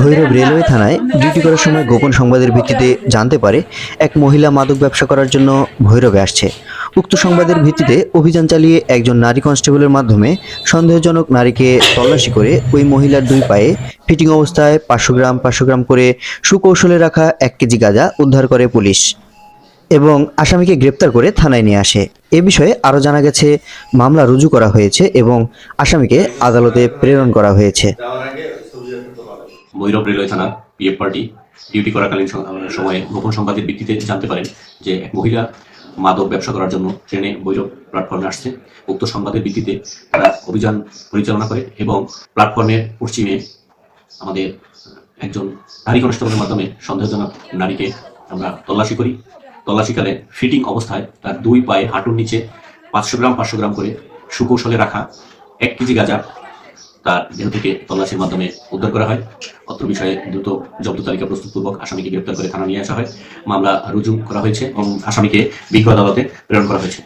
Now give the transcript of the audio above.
Bhairab railway থানায় duty করার সময় গোপন সংবাদের ভিত্তিতে জানতে পারে, এক মহিলা মাদক ব্যবসা করার জন্য ভৈরবে আসছে। উক্ত সংবাদের ভিত্তিতে অভিযান চালিয়ে একজন নারী কনস্টেবলের মাধ্যমে সন্দেহজনক নারীকে তল্লাশি করে ওই মহিলার দুই পায়ে ফিটিং অবস্থায় পাঁচশো গ্রাম পাঁচশো গ্রাম করে সুকৌশলে রাখা এক কেজি গাঁজা উদ্ধার করে পুলিশ এবং আসামিকে গ্রেপ্তার করে থানায় নিয়ে আসে। এ বিষয়ে আরও জানা গেছে, মামলা রুজু করা হয়েছে এবং আসামিকে আদালতে প্রেরণ করা হয়েছে। ভৈরব রেলওয়ে থানার পিএফ পার্টি ডিউটি করাকালীন সময়ে গোপন সংবাদের ভিত্তিতে জানতে পারেন যে এক মহিলা মাদক ব্যবসা করার জন্য ট্রেনে ভৈরব প্ল্যাটফর্মে আসছে। উক্ত সংবাদের ভিত্তিতে তারা অভিযান পরিচালনা করে এবং প্ল্যাটফর্মের পশ্চিমে আমাদের একজন নারী কনস্টেবলের মাধ্যমে সন্দেহজনক নারীকে আমরা তল্লাশি করি। তল্লাশিকালে ফিটিং অবস্থায় তার দুই পায়ে হাঁটুর নিচে পাঁচশো গ্রাম পাঁচশো গ্রাম করে সুকৌশলে রাখা এক কেজি গাঁজা তার দেহ থেকে তল্লাশির মাধ্যমে উদ্ধার করা হয় অত্র বিষয়ে দ্রুত জব্দ তালিকা প্রস্তুতপূর্বক আসামিকে গ্রেপ্তার করে থানা নিয়ে আসা হয় মামলা রুজু করা হয়েছে এবং আসামিকে বিজ্ঞ আদালতে প্রেরণ করা হয়েছে